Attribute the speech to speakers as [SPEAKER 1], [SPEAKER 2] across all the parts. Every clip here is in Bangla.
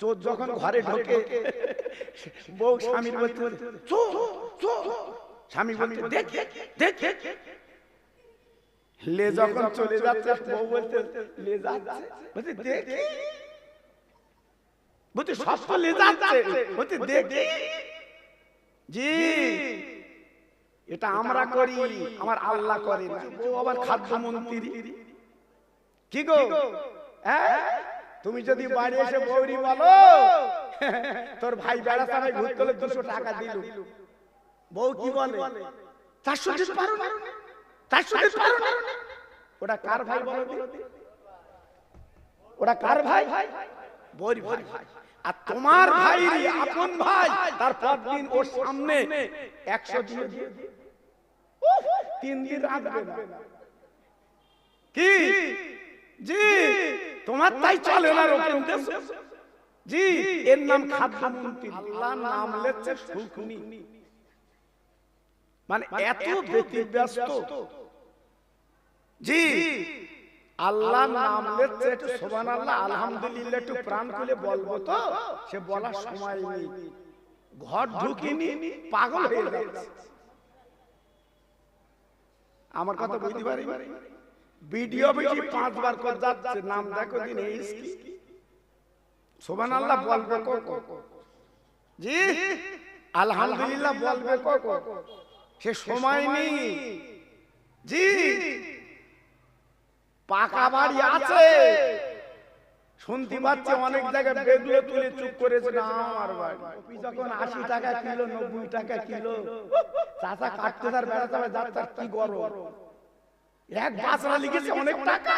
[SPEAKER 1] চোর যখন ঘরে ঢোকে বউ স্বামীর বলতে স্বামী বলতে দেখ দেখ। লে যখন চলে যাচ্ছে বউ বলতে লে যাচ্ছে। বলতে দেখি। বলতে লে যাচ্ছে। বলতে দেখি। জি। এটা আমরা করি আমার আল্লাহ করে না ও আবার খাদ্য মন্ত্রী কি গো? হ্যাঁ? তুমি যদি বাড়ি এসে বৌরি বলো। তোর ভাই বেড়াতে আমি ঘুরতে হলে দুশো টাকা দিল বউ কি বলে? পারো না। পারো না। ওটা কার ভাই বলো ওটা কার ভাই? বৌরি ভাই। আর তোমার ভাই আপন ভাই তার দিন ওর সামনে একশো দিয়ে দিয়ে তিন দিন রাখবে না। কি? জি তোমার তাই চলে না রকম জি এর নাম খাদ্যমন্ত্রী। আল্লাহ নাম লেচ্ছে সুখ নি মানে এত ব্যতিব্যস্ত। জি আল্লাহ নাম একটু আল্লাহ আলহামদুলিল্লাহ একটু প্রাণ খুলে বলব তো সে বলার সময় নেই। ঘর ঢুকিনি পাগল হয়ে যাচ্ছে। আমার কথা বুঝতে পারি? ভিডিও বেশি পাঁচবার করে যাচ্ছে। নাম দেখো দিন, এই আল্লাহ বলবে জি, আলহামদুলিল্লাহ বলবে সে সময় নেই। জি, পাকা বাড়ি আছে। শুনতে পাচ্ছি অনেক জায়গায় বেগুলো তুলে চুপ করেছে না আমার বাড়ি। যখন আশি টাকা কিলো, নব্বই টাকা কিলো। চাচা কাটতে তার বেড়াতে তার কি গরম। এক বাসনা লিখেছে অনেক টাকা।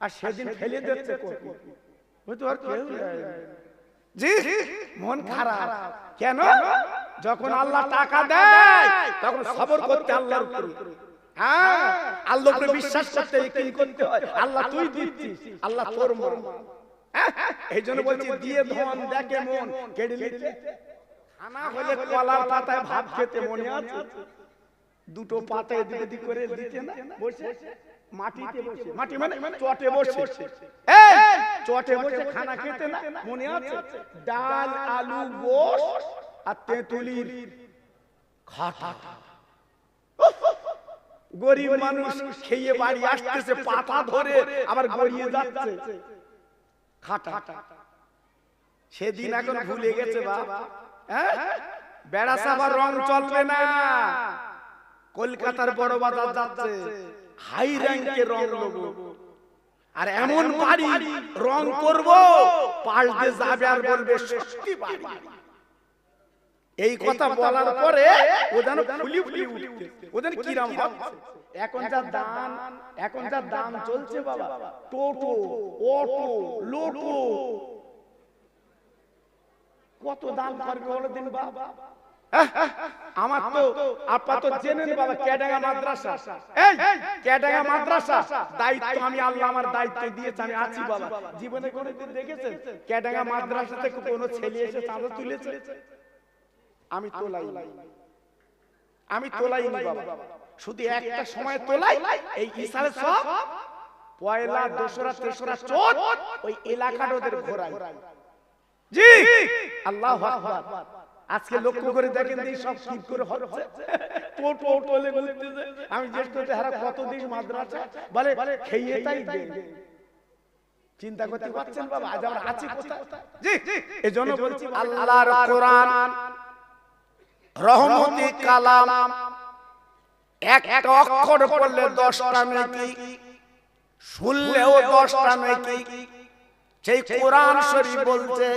[SPEAKER 1] আর সেদিন ফেলে দিচ্ছে কপি। আর কেউ জি মন খারাপ। কেন? যখন আল্লাহ টাকা দেয় তখন সবর করতে আল্লাহর উপরে। হ্যাঁ আল্লাহর উপরে বিশ্বাস করতে কি করতে হয়। আল্লাহ তুই দিচ্ছিস আল্লাহ তোর মন। এই জন্য বলছি দিয়ে ধন দেখে মন। কেড়ে নিতে খানা হলে কলার পাতায় ভাত খেতে মনে আছে। দুটো পাতায় দিকে দিক করে দিতে না বসে মাটিতে বসে মাটি মানে চটে বসে। এই চটে বসে খানা খেতে না মনে আছে? ডাল আলু গোশ আর তেঁতুলির খাটা। গরিব মানুষ খেয়ে বাড়ি আসতেছে পাতা ধরে আবার গড়িয়ে যাচ্ছে। খাটা। সেদিন এখন ভুলে গেছে বাবা হ্যাঁ? বেড়াস আবার রং চলবে না। কলকাতার বড় বাজার যাচ্ছে। হাই র্যাঙ্কের রং নেব। আর এমন বাড়ি রং করব পাল্টে যাবে আর বলবে সত্যি বাড়ি। এই কথা বলার পরে ও যেন ফুলি ফুলি উঠছে। ওদের কিরাম হচ্ছে। এখন যা দাম এখন যা দাম চলছে বাবা। টোটো অটো লোটো। কত দাম করবে বলো দিন বাবা আমার তো আপাতত জেনে নে বাবা ক্যাডাঙ্গা মাদ্রাসা। এই ক্যাডাঙ্গা মাদ্রাসা দায়িত্ব আমি আল্লাহ আমার দায়িত্ব দিয়েছি আমি আছি বাবা। জীবনে কোনোদিন দেখেছেন? ক্যাডাঙ্গা মাদ্রাসা থেকে কোনো ছেলে এসে চাঁদা তুলেছে? আমি তোলাই। আমি তোলাই বাবা। শুধু একটা সময় তোলাই এই ইসারে সব পয়লা দোসরা তেসরা চোদ ওই এলাকাটা ওদের ঘোরাই জি! আল্লাহ আকবার। আজকে লক্ষ্য করে দেখেন এই সব কি করে হচ্ছে। টোটো ঘুরতেছে আমি জিজ্ঞেস করতে হারা কতদিন মাদ্রাসা? বলে খেয়ে তাই চিন্তা করতে পারছেন বাবা? আজ আমরা আছি কোথায়? জি এজন্য বলছি আল্লাহর কোরআন। রহমতি কালাম। একটা অক্ষর পড়লে দশটা নাকি? শুনলেও দশটা নাকি? সেই কোরআন শরীফ বলছে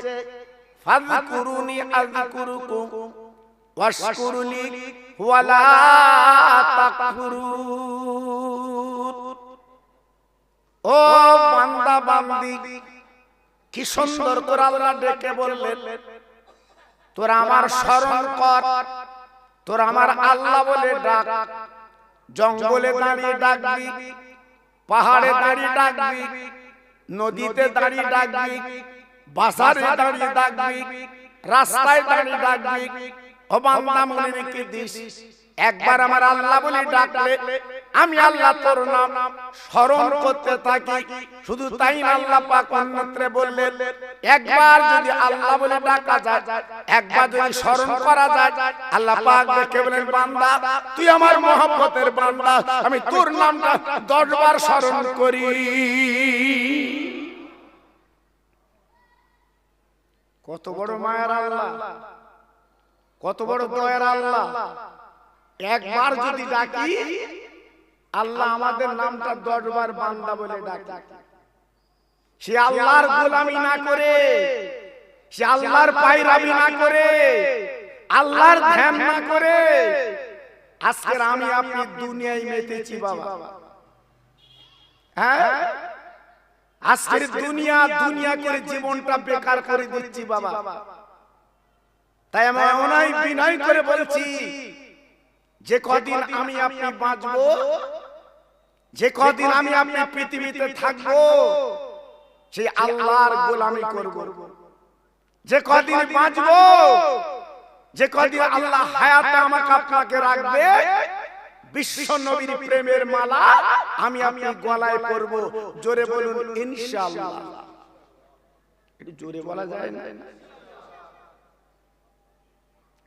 [SPEAKER 1] ও কি সুন্দর করে ডেকে বললেন, তোরা আমার স্মরণ কর, তোরা আমার আল্লাহ বলে ডাক, জঙ্গলে দাঁড়িয়ে ডাকবি, পাহাড়ে দাঁড়িয়ে ডাকবি, নদীতে দাঁড়িয়ে ডাকবি বাজারে দাঁড়িয়ে ডাকবি রাস্তায় দাঁড়িয়ে ডাকবি ও বান্দা মনে রেখে দিস। একবার আমার আল্লাহ বলে ডাকলে আমি আল্লাহ তোর নাম স্মরণ করতে থাকি। শুধু তাই আল্লাহ পাক অন্যত্রে বললেন একবার যদি আল্লাহ বলে ডাকা যায় একবার যদি স্মরণ করা যায় আল্লাহ পাক দেখে বলেন বান্দা তুই আমার মহব্বতের বান্দা আমি তোর নামটা দশবার স্মরণ করি। কত বড় মায়ের আল্লাহ। কত বড় দয়ার আল্লাহ। একবার যদি ডাকি আল্লাহ আমাদের নামটা দশবার বান্দা বলে ডাকি। সে আল্লাহর গোলামি না করে সে আল্লাহর পায়রামি না করে আল্লাহর ধ্যান না করে। আজকের আমি আপনি দুনিয়ায় মেতেছি বাবা। হ্যাঁ? আজকের দুনিয়া দুনিয়া করে জীবনটা বেকার করে দিচ্ছি বাবা। তাই আমি অনাই বিনয় করে বলছি যে কদিন আমি আপনি বাঁচবো যে কদিন আমি আপনি পৃথিবীতে থাকব সেই আল্লাহর গোলামি করব। যে কদিন বাঁচবো যে কদিন আল্লাহ হায়াতে আমাকে আপনাকে রাখবে বিশ্ব নবীর প্রেমের মালা আমি আপনি গলায় পরব। জোরে বলুন ইনশাআল্লাহ। একটু জোরে বলা যায় না?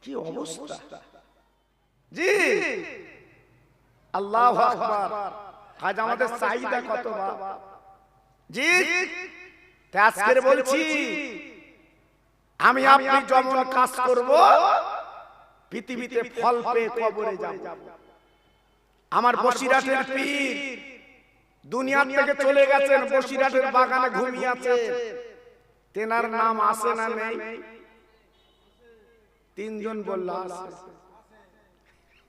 [SPEAKER 1] কি অবস্থা? জি। আল্লাহ আকবার। আজ আমাদের চাহিদা কত বাবা জি। আজকের বলছি আমি আপনি যেমন কাজ করব পৃথিবীতে ফল পেয়ে কবরে যাব। আমার বসিরাটের পীর। দুনিয়া থেকে চলে গেছেন বসিরাটের বাগানে ঘুমিয়ে আছে তেনার নাম আছে না নেই। তিনজন বলল আছে।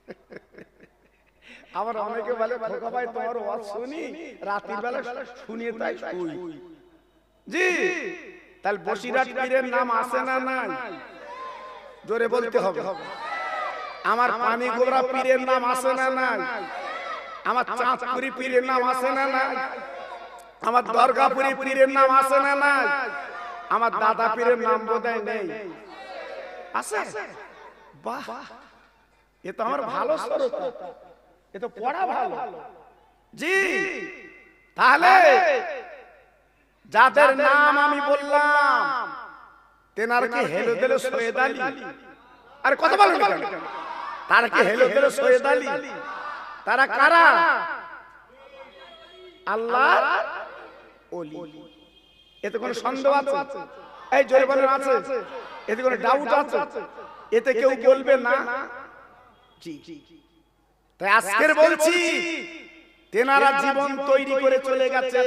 [SPEAKER 1] আবার অনেকে বলে খোকা ভাই তোমার ওয়াজ শুনি? রাতের বেলা শুনিয়ে তাই শুই। জি। তাহলে বসিরাট পীরের নাম আছে না নাই? জোরে বলতে হবে। আমার পানি গোবরা পীরের নাম আছে না নাই? আমার চাঁদপুরি পীরের নাম আছে না নাই? আমার দরগাপুরি পীরের নাম আছে না নাই? আমার দাদা পীরের নাম বোধহয় নেই। আছে? বাহ। এ তো আমার ভালো শ্রোতা এ তো পড়া ভালো। জি। তাহলে যাদের নাম আমি বললাম তেনার কি হেলো দিল সৈয়দ আলী? আরে কথা বলেন? তার কি হেলো দিল সৈয়দ আলী? তারা কারা? আল্লাহ ওলি। এতে কোনো সন্দেহ আছে? এই জোরে বলেন আছে? এতে কোনো ডাউট আছে? এতে কেউ বলবে না? জি তাই আজকের বলছি তেনারা জীবন তৈরি করে চলে গেছে।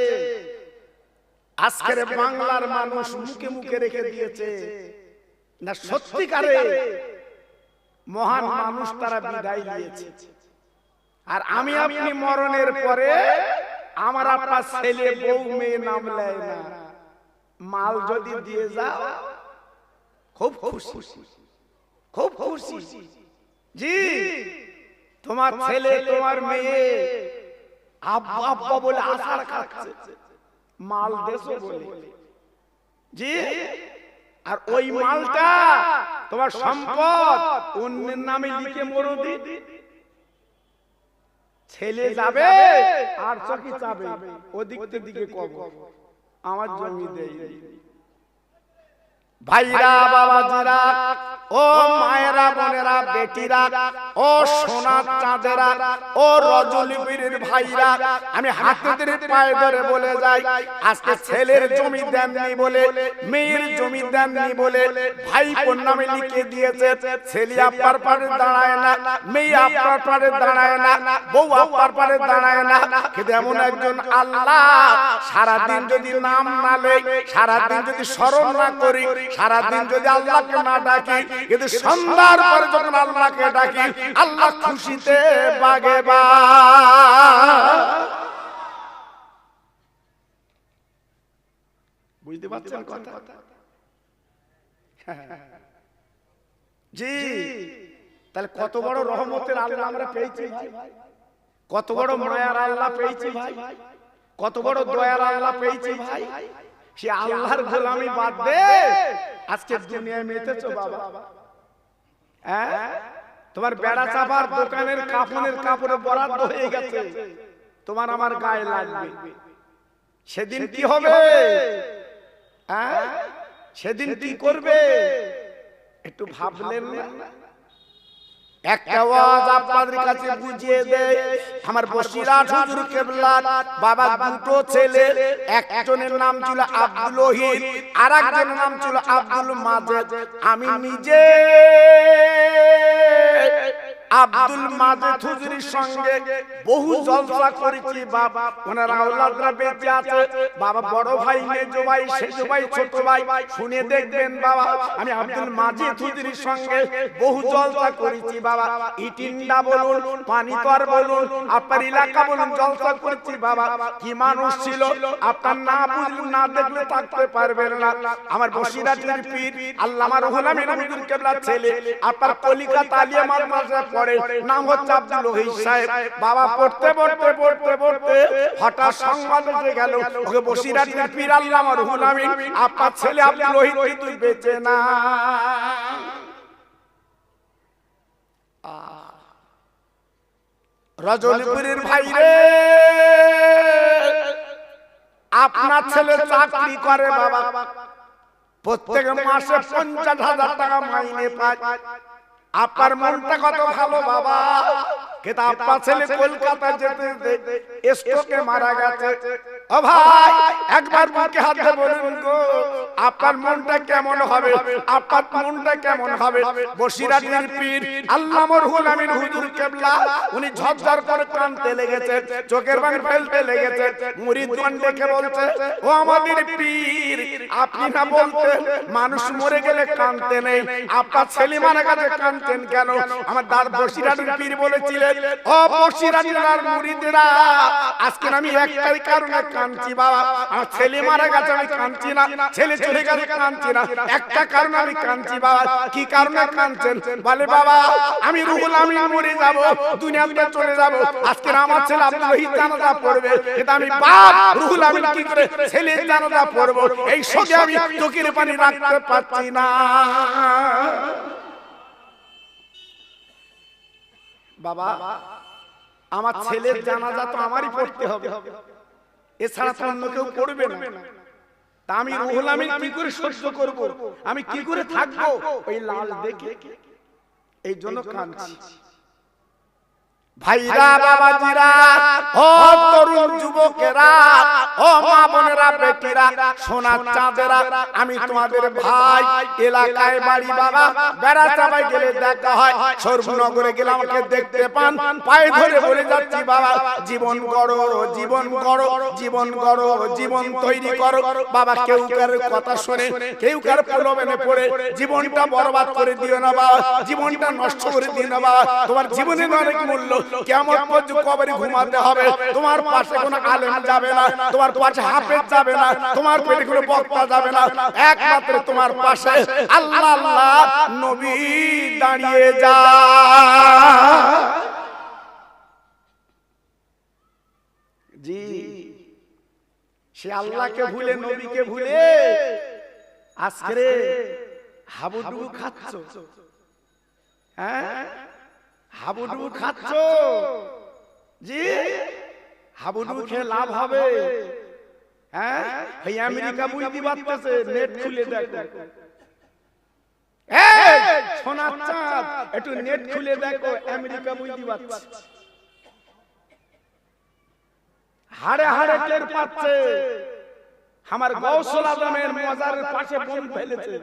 [SPEAKER 1] আজকের বাংলার মানুষ মুখে মুখে রেখে দিয়েছে। না সত্যিকারে মহান মানুষ তারা বিদায় দিয়েছে আর আমি আপনি মরণের পরে আমার আপনার ছেলে বউ মেয়ে নাম নেয় না। মাল যদি দিয়ে যাও খুব খুশি। খুব খুশি। জি তোমার ছেলে তোমার মেয়ে। আব্বা আব্বা বলে আশার খাচ্ছে। মাল দেশো বলে। জি। আর ওই মালটা তোমার সম্পদ অন্যের নামে লিখে মরদি ছেলে যাবে আর চকি যাবে ওদিক দিকে কব আমার জমি দেই। ভাইরা বাবাজিরা ও মায়েরা বোনেরা বেটিরা ও সোনার চাঁদেরা ও রজনীবীরের ভাইরা আমি হাতে পায়ে ধরে বলে যাই আজকে ছেলের জমি দেননি বলে মেয়ের জমি দেননি বলে ভাই কোন নামে লিখে দিয়েছে ছেলে আপনার পারে দাঁড়ায় না মেয়ে আপনার পারে দাঁড়ায় না বউ আপনার পারে দাঁড়ায় না কিন্তু এমন একজন আল্লাহ সারাদিন যদি নাম না লে সারাদিন যদি স্মরণ না করি সারাদিন যদি আল্লাহকে না ডাকি কিন্তু সন্ধ্যার পরে যখন আল্লাহকে ডাকি আল্লাহ খুশিতে বাগে বা বুঝতে পারছেন কথা? জি। তাহলে কত বড় রহমতের আল্লাহ আমরা পেয়েছি কত বড় মায়ার আল্লাহ পেয়েছি ভাই। কত বড় দয়ার আল্লাহ পেয়েছি ভাই। সে আল্লাহর গোলামি বাদ দে। আজকে দুনিয়ায় মেতেছো বাবা। হ্যাঁ? তোমার বেড়া চাপার দোকানের কাপড়ের কাপড়ে বরাদ্দ হয়ে গেছে। তোমার আমার গায়ে লাগবে। সেদিন কি হবে? হ্যাঁ? সেদিন কি করবে? একটু ভাবলেন না? একটা ওয়াজ আপনাদের কাছে বুঝিয়ে দেয়। আমার বসিরাট হুজুর কেবলা বাবা দুটো ছেলে একজনের নাম ছিল আব্দুল ওহিদ আর একজনের নাম ছিল আব্দুল মাজেদ। আমি নিজে আব্দুল মাজেদ হুজুরের সঙ্গে বহু জলসা করেছি বাবা ওনার আওলাদরা বেঁচে আছে। বাবা বড় ভাই মেজো ভাই সেজো ভাই ছোট ভাই শুনে দেখবেন বাবা আমি আব্দুল মাজেদ হুজুরের সঙ্গে বহু জলসা করেছি বাবা। ইটিন্ডা বলুন পানিতর বলুন আপনার এলাকা বলুন জলসা করেছি বাবা। কি মানুষ ছিল আপনার না বুঝলে না দেখলে থাকতে পারবেন না। আমার বসিরাটের পীর আল্লামা রহুল আমিন হুজুর কেবলার ছেলে আপনার কলিকাতা আলিয়া মাদ্রাসায় পড়ে নাম হচ্ছে আব্দুল ওহিদ সাহেব, বাবা পড়তে পড়তে পড়তে পড়তে হঠাৎ সংবাদ এসে গেল, ওকে বসিরাটের পীর আল্লামা রহুল আমিন, আপনার ছেলে আব্দুল ওহিদ কিন্তু বেঁচে না। রজলপুরের ভাই রে, আপনার ছেলে চাকরি করে বাবা। প্রত্যেক মাসে পঞ্চাশ হাজার টাকা মাইনে পায়। আপনার মনটা কত ভালো বাবা? কে কিন্তু আপনার ছেলে কলকাতা যেতে যেতে স্ট্রোকে মারা গেছে। ও ভাই একবার বুকে হাত দিয়ে বলুন গো আপনার মনটা কেমন হবে? আপনার মনটা কেমন হবে? বসিরাটির পীর আল্লাহ মরহুল আমিন হুজুর কেবলা উনি ঝরঝর করে কানতে লেগেছে চোখের ফেলতে লেগেছে মুরিদগণ ডেকে বলছে ও আমাদের পীর আপনি না বলতেন মানুষ মরে গেলে কানতে নেই আপনার ছেলে মারা গেছে কানতেন কেন? আমার দাদ বসিরাটির পীর বলেছিলেন ও বসিরাটির আর মুরিদেরা আজকে আমি একটাই কারণে কাঁদছি বাবা। আমার ছেলে মারা গেছে, আমি কাঁদছি না। ছেলে চলে গেছে কাঁদছি না। একটা কারণে আমি কাঁদছি বাবা। কি কারণে কাঁদছেন? বলে বাবা, আমি রুহুল আমি মরে যাব, দুনিয়াতে চলে যাব। আজকে আমার ছেলে আব্দুল ওহিদ জানাজা পড়বে। এটা আমি বাপ রুহুল আমি কি করে ছেলে জানাজা পড়ব? এই শোকে আমি চোখের পানি রাখতে পারছি না। বাবা, আমার ছেলের জানাজা তো আমারই পড়তে হবে। এছাড়া তো অন্য কেউ করবে না। তা আমি রুহুল আমি কি করে সহ্য করব? আমি কি করে থাকব? ওই লাল দেখে। এই জন্য কাঁদছি। ভাইরা বাবাজিরা ও তরুণ যুবকেরা ও মা বোনেরা বেটিরা সোনার চাঁদেরা আমি তোমাদের ভাই এলাকায় বাড়ি বাবা বেড়া চাপাই গেলে দেখা হয় সর্বনগরে গেলে আমাকে দেখতে পান পায়ে ধরে বলে যাচ্ছি বাবা জীবন গড়ো জীবন গড়ো জীবন গড়ো জীবন তৈরি করো বাবা কেউ কার কথা শুনে কেউ কার প্রলোভনে পড়ে জীবনটা বরবাদ করে দিও না বাবা জীবনটা নষ্ট করে দিও না বাবা তোমার জীবনের অনেক মূল্য কেমন পর্যন্ত কবরে ঘুমাতে হবে? তোমার পাশে কোনো আলেম যাবে না তোমার পাশে হাফেজ যাবে না তোমার পেটে কোনো বক্তা যাবে না। একমাত্র তোমার পাশে আল্লাহ আল্লাহ নবী দাঁড়িয়ে যা। জি। সে আল্লাহকে ভুলে নবীকে ভুলে আজকে হাবুডুবু খাচ্ছ। হ্যাঁ? হাবুডুবু খাচ্ছ? জি? হাবুডুবু খেয়ে লাভ হবে। হ্যাঁ? এই আমেরিকা বুঝতে পারতেছে নেট খুলে দেখো। এই, সোনার চাঁদ একটু নেট খুলে দেখো আমেরিকা বুঝতে পারছে। হাড়ে হাড়ে টের পাচ্ছে। আমার গৌসল আজমের মজারের পাশে বোম ফেলেছে।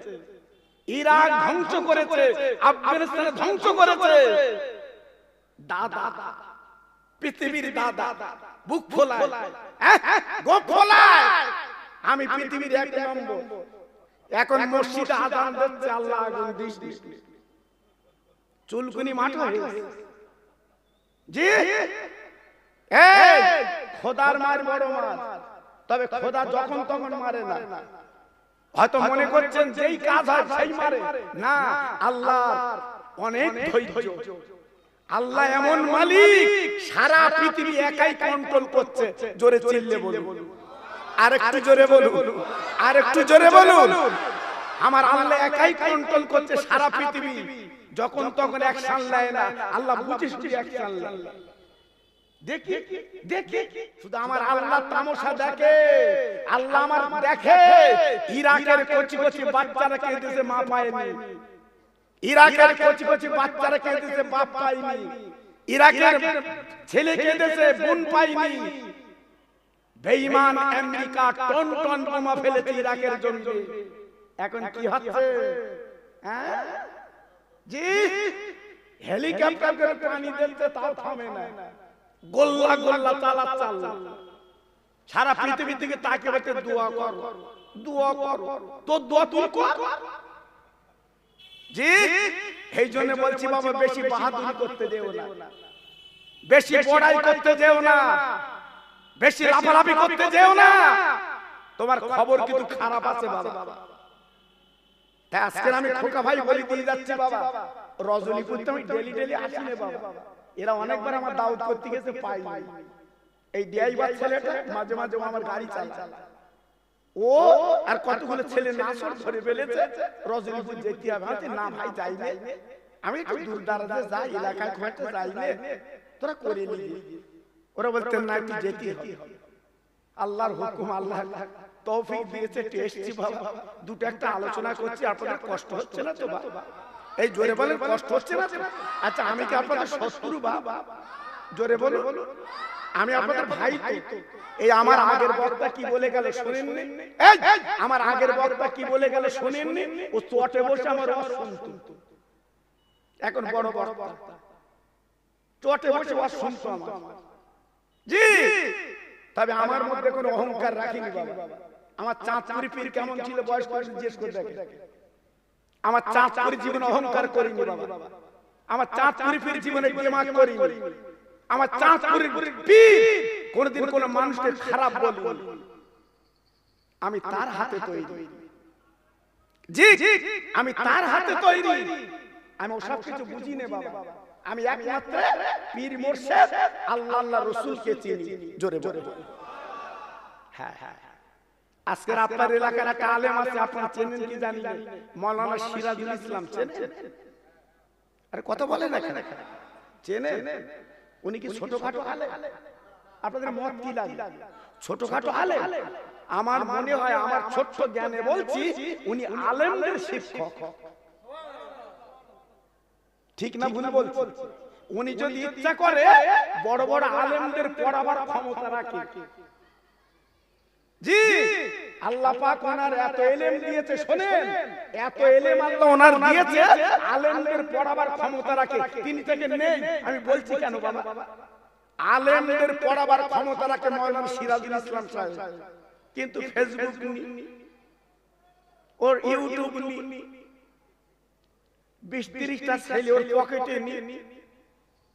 [SPEAKER 1] ইরাক ধ্বংস করেছে আফগানিস্তান ধ্বংস করেছে। দাদা পৃথিবীর দাদা বুক ফোলায়। গোপ ফোলায়। আমি পৃথিবীর এক নম্বর। এখন মসজিদে আজান দিচ্ছে আল্লাহ আগুন দিস। দিস। চুলকুনি মাঠ হয়েছে জি। এই খোদার মার বড় মার তবে খোদা যখন তখন মারে না। হয়তো মনে করছেন যেই কাজ হয় সেই মারে। না আল্লাহ অনেক ধৈর্য। আল্লাহ এমন মালিক সারা পৃথিবী একাই কন্ট্রোল করছে। জোরে চিল্লে বলুন। আর একটু জোরে বলুন। আর একটু জোরে বলুন। আমার আল্লাহ একাই কন্ট্রোল করছে সারা পৃথিবী। যখন তখন অ্যাকশন নেয় না আল্লাহ বুঝে শুধু অ্যাকশন দেখি দেখি শুধু আমার আল্লাহ তামাশা দেখে আল্লাহ আমার দেখে। ইরাকের কচি কচি বাচ্চারা কেঁদেছে মা পায়নি। ইরাকের কচি কচি বাচ্চারা কেঁদেছে বাপ পায়নি। ইরাকের ছেলে কেঁদেছে বোন পায়নি। বেঈমান আমেরিকা টন টন বোমা ফেলেছে ইরাকের জন্য এখন কি হচ্ছে? হ্যাঁ? জি? হেলিকপ্টার করে পানি দিতে তাও থামে না। গোল্লা গোল্লা চালা। চাল। সারা পৃথিবী থেকে তাকে দোয়া কর দোয়া কর তোর দোয়া তুই কর। জি? এই জন্য বলছি বাবা বেশি বাহাদুরি করতে দেও না। বেশি বড়াই করতে যেও না। বেশি লাফালাফি করতে যেও না। তোমার খবর কিন্তু খারাপ আছে বাবা। তাই আজকে আমি খোকা ভাই বলি দিয়ে যাচ্ছি বাবা। রজনীপুর তো আমি ডেলি ডেলি আসি না বাবা। এরা অনেকবার আমার দাউদ করতে গেছে পাই এই ড্রাইভার ছেলেটা মাঝে মাঝে আমার গাড়ি চালায়। ও আর কতগুলো ছেলে নাসর ধরে ফেলেছে? রজনীপুর যেতে হবে না ভাই যাই আমি একটু দূর দাঁড়াতে যাই এলাকায় খুঁজতে যাই না তোরা করে নিবি। ওরা বলতেন না একটু যেতে হবে। আল্লাহর হুকুম আল্লাহ। তৌফিক দিয়েছে এসছি বাবা। দুটো একটা আলোচনা করছি আপনাদের কষ্ট হচ্ছে না তো বাবা এই জোরে বলেন কষ্ট হচ্ছে না আচ্ছা আমি কি আপনাদের শত্রু বাবা জোরে বলো আমি আপনাদের ভাই তো। এই আমার আগের বক্তা কি বলে গেল শুনেননি? আমার আগের বক্তা কি বলে গেল শুনেননি? ও চটে বসে আমার এখন বড় বক্তা চটে বসে রস শুনতো আমার। জি! তবে আমার মধ্যে কোনো অহংকার রাখিনি বাবা। আমার চাঁদপুরি পীর কেমন ছিল বয়স বয়স জিজ্ঞেস করে দেখে। আমার চাঁদপুরি জীবন অহংকার করিনি বাবা। আমার চাঁদপুরি পীর জীবনে দিমাগ করিনি। আমার চাঁদপুরির পীর। কোনদিন কোন মানুষকে খারাপ বলি আমি তার হাতে তৈরি। জি আমি তার হাতে তৈরি। আমি ওসব কিছু বুঝি না বাবা। আমি একমাত্র পীর মোর্শেদ। আল্লাহ আল্লাহ রসুলকে চিনি। জোরে জোরে হ্যাঁ হ্যাঁ আজকের আপনার এলাকার একটা আলেম আছে আপনারা চেনেন কি জানি মৌলানা সিরাজুল ইসলাম চেনেন? আরে কত বলে না চেনেন। উনি কি ছোটখাটো আলে আপনাদের মত কি লাগে? ছোটখাটো আলে আমার মনে হয় আমার ছোট্ট জ্ঞানে বলছি উনি আলেমদের শিক্ষক। ঠিক না ভুল বলছি? উনি যদি ইচ্ছা করে বড় বড় আলেমদের পড়াবার ক্ষমতা রাখে। জি, আল্লাহ পাক ওনার এত এলেম দিয়েছে এত এলেম আল্লাহ ওনার দিয়েছে, আলেমদের পড়াবার ক্ষমতা রাখে। তিনি থেকে নেই। আমি বলছি কেন, বাবা? আলেমদের পড়াবার ক্ষমতা রাখে মৌলানা সিরাজুল ইসলাম সাহেব। কিন্তু ফেসবুক নি, ওর ইউটিউব নি, বিশ তিরিশটা ছেলে ওর পকেটে নি,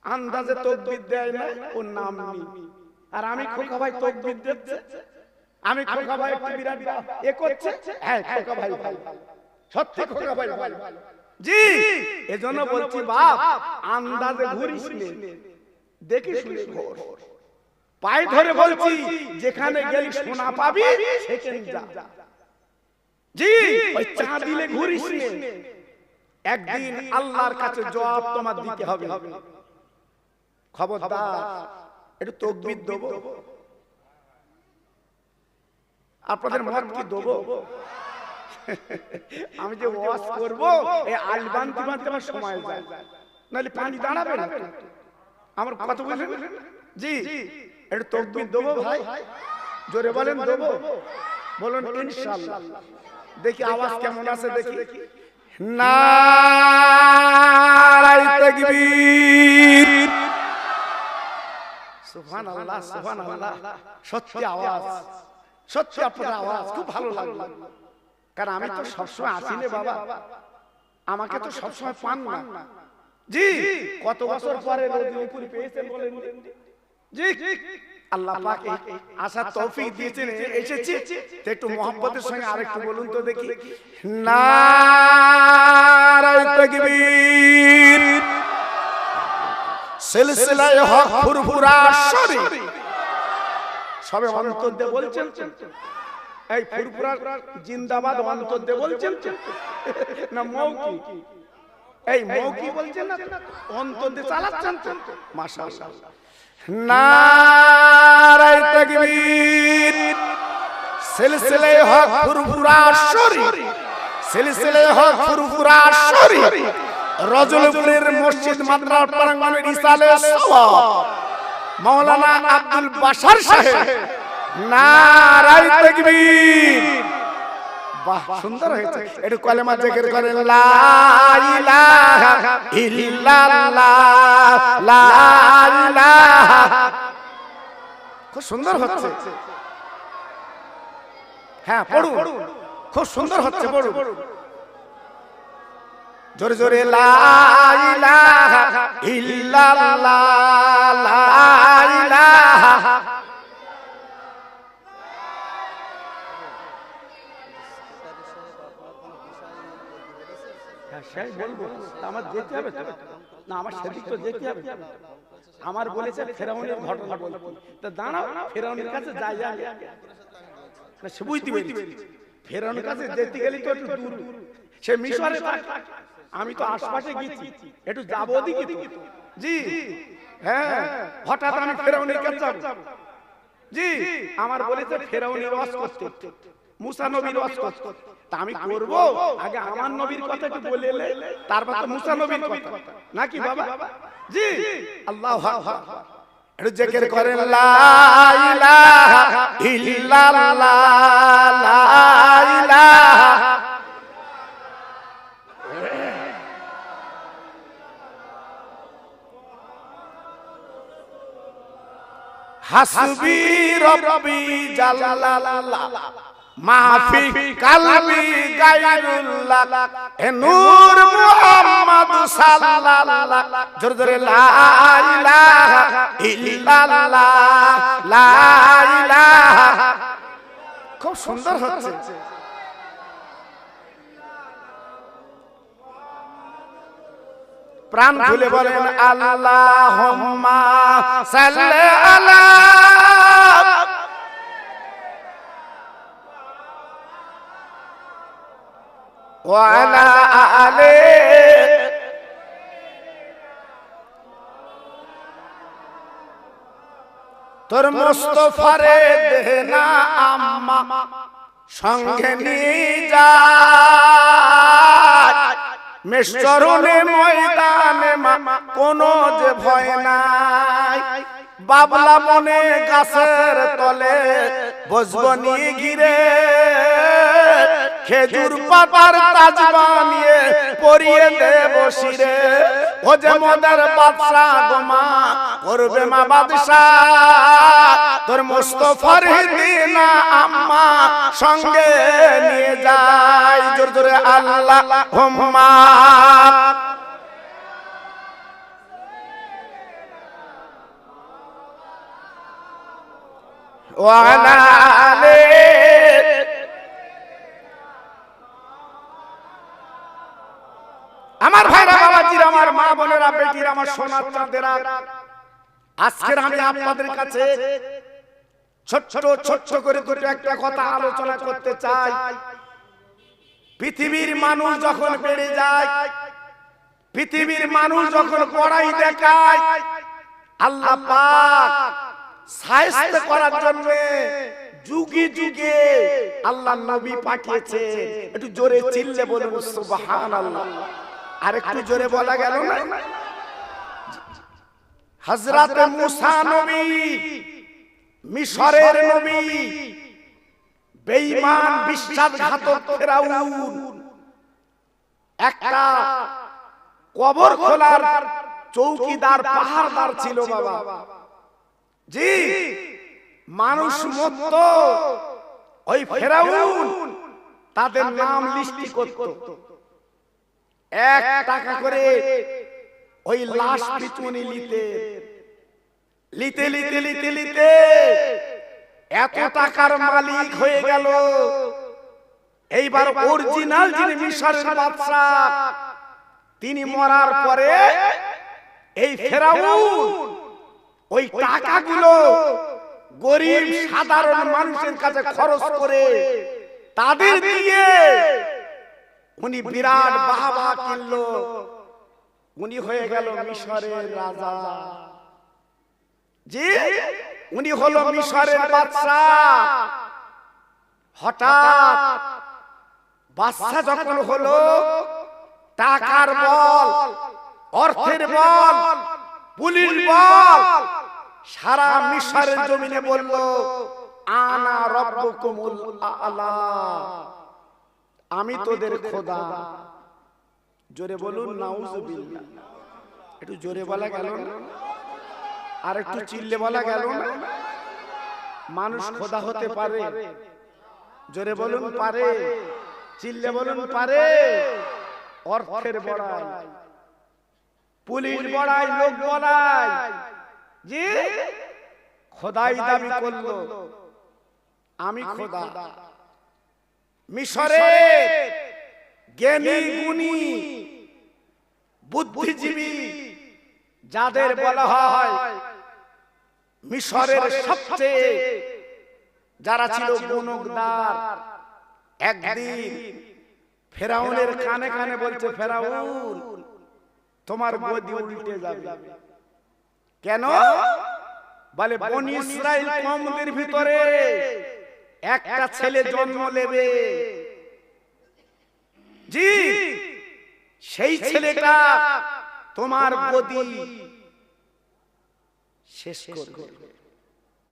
[SPEAKER 1] আন্দাজে তকবির দেয় না ওর নাম নি। আর আমি খোকা ভাই তকবির দিচ্ছে? আমি খোকা ভাই একটু বিরাট এ করছে? হ্যাঁ খোকা ভাই ভাই। সত্যি খোকা ভাই ভাই। জি এজন্য বলছি বাপ আন্দাজে ঘুরিস নে দেখি শুনে ঘোর। পায়ে ধরে বলছি যেখানে গেলি সোনা পাবি সেখানে যা? জি ওই চা দিলে ঘুরিস নে। একদিন আল্লাহর কাছে জবাব তোমার দিতে হবে। খবরদার একটু তকবির দেবো। আপনাদের মত কি দেবো? আমি যে ওয়াজ করব এই আল বানতে বানতে আমার সময় যায়। নাহলে পানি দাঁড়াবে না। আমার কথা বুঝলেন? জি। একটু তকবির দেবো ভাই। জোরে বলেন দেবো। বলুন ইনশাআল্লাহ দেখি আওয়াজ কেমন আছে দেখি। নারাই তাকবীর। সুবহানাল্লাহ সুবহানাল্লাহ সত্যি আওয়াজ। সত্যি আপনার আওয়াজ খুব ভালো লাগল। কারণ আমি তো সবসময় আসি নে বাবা। আমাকে তো সবসময় পান না। জি কত বছর পরে রোজপুরি পেয়েছেন বলেন জি আল্লাহ পাক আসার তৌফিক দিয়েছেন। এসেছি? তো একটু মোহাম্মতের সঙ্গে আরেকটু বলুন তো দেখি। নারায় তাকবীর। সিলসিলায়ে হক ফুরফুরা শরীফ। সবে অন্তর দিয়ে বলছেন এই ফুরফুরা জিন্দাবাদ অন্তর দে বলছেন? না মৌকি। এই মৌকি বলছেন না অন্তর দিয়ে চালাচ্ছেন? মাশাআল্লাহ। নারায়ে তাকবীর। সিলসিলে হক ফুরফুরা শরীফ। সিলসিলে হক ফুরফুরা শরীফ। রজলপুরের মসজিদ মাদ্রাসা প্রাঙ্গণের ইসালে সওয়াব। মাওলানা আব্দুল বাশার সাহেব। নারায়ে তাকবীর। বাহ সুন্দর হয়েছে। একটু কলেমা জিকির করে লা ইলাহা ইল্লাল্লাহ। লা ইলাহা। খুব সুন্দর হচ্ছে। হ্যাঁ পড়ুন। খুব সুন্দর হচ্ছে পড়ুন। জোরে জোরে লা ইলাহা ইল্লাল্লাহ। লা ইলাহা হ্যাঁ, বলব আমার যেতে হবে না আমার সেদিক তো যেতে হবে। আমার বলেছে ফেরাউনের ঘটনা বলতে তা দাঁড়াও ফেরাউনের কাছে যাই না, সে বুঝতে পেরেছি। ফেরাউনের কাছে যেতে গেলে তো একটু দূর। সে মিশরে আমি তো আশপাশে গেছি। একটু যাব ওদিকে জি। হ্যাঁ হঠাৎ আমি ফেরাউনের কাছে যাব। জি। আমার বলেছে ফেরাউনের রস করতে। মুসা নবীর রস করতে। তা আমি করব? আগে আমার নবীর কথা একটু বলে তারপর তো মুসা নবীর কথা। নাকি বাবা? জি। আল্লাহ একটু জেকের করেন লা ইলাহা ইল্লাল্লাহ। লা ইলাহা হাসবি রব্বি জালালাল্লাহ। মাফি কালবি গায়রুল্লাহ এ নূর মুহাম্মদ সাল্লাল্লাহ। জোরে জোরে লা ইলাহা ইল্লাল্লাহ। লা ইলাহা। খুব সুন্দর হচ্ছে। প্রাণ খুলে বলেন আল্লাহুম্মা সাল্লি আলা وعلى آله তোর মুস্তফারে দেনা আম্মা সঙ্গে নিয়ে যা মেশ্বরণে ময়দানে মা কোনো যে ভয় নাই বাবলা মনে গাছের তলে বসবো নিয়ে ঘিরে খেজুর পাতার তাজ বানিয়ে পরিয়ে দেব শিরে ও যে মদের বাদশা গোমা করবে মা বাদশা তোর মুস্তফার দিনা আম্মা সঙ্গে নিয়ে যাই জোর জোরে আল্লাহ হোম্মা وعلى বেটির আমার সোনার চাঁদেরা আজকের আমি আপনাদের কাছে ছোট্ট ছোট্ট করে দুটো একটা কথা আলোচনা করতে চাই। পৃথিবীর মানুষ যখন বেড়ে যায়, পৃথিবীর মানুষ যখন পড়াই দেখায়, আল্লাহ করার জন্য যুগে যুগে আল্লাহ নবী পাঠিয়েছে একটু জোরে চিল্লে বলুন, সুবহানাল্লাহ। আর একটু জোরে বলা গেল না? হযরত মুসা নবী মিশরের নবী বেঈমান বিশ্বাসঘাতক ফেরাউন। একটা কবর খোলার চৌকিদার পাহাড়দার ছিল বাবা। জি মানুষ মত ওই ফেরাউন তাদের নাম লিস্টি করত। এক টাকা করে ওই লাশ পিছনে লিতে লিতে লিতে লিতে লিতে এত টাকার মালিক হয়ে গেল। এইবার অরিজিনাল যিনি মিশরের বাদশা তিনি মরার পরে এই ফেরাউন ওই টাকাগুলো গরিব সাধারণ মানুষের কাছে খরচ করে তাদের দিয়ে উনি বিরাট বাহাবা কিনলো। উনি হয়ে গেল মিশরের রাজা। জি উনি হলো মিশরের বাদশা হঠাৎ বাদশা যখন হলো টাকার বল অর্থের বল পুলিশ বল সারা মিশরের জমিনে বলল আনা রব্বুকুমুল আলা। আমি তোদের খোদা। জোরে বলুন নাউজুবিল্লাহ। একটু জোরে বলা গেল না? আর একটু চিল্লে বলা গেল না? মানুষ খোদা হতে পারে। জোরে বলুন পারে। চিল্লে বলুন পারে। অর্থের বড়াই। পুলিশ বড়াই লোক বড়াই। জি? খোদাই দাবি করল। আমি খোদা। মিশরে জ্ঞানী গুণী বুদ্ধিজীবী যাদের বলা হয় মিশরের সবচেয়ে যারা ছিল গুণকদার একদিন ফেরাউনের কানে কানে বলছে ফেরাউন তোমার গদি উল্টে যাবে। কেন? বলে বনি ইসরাইল কমদের ভিতরে একটা ছেলে জন্ম নেবে। জি সেই ছেলেটা তোমার গদি শেষ করবে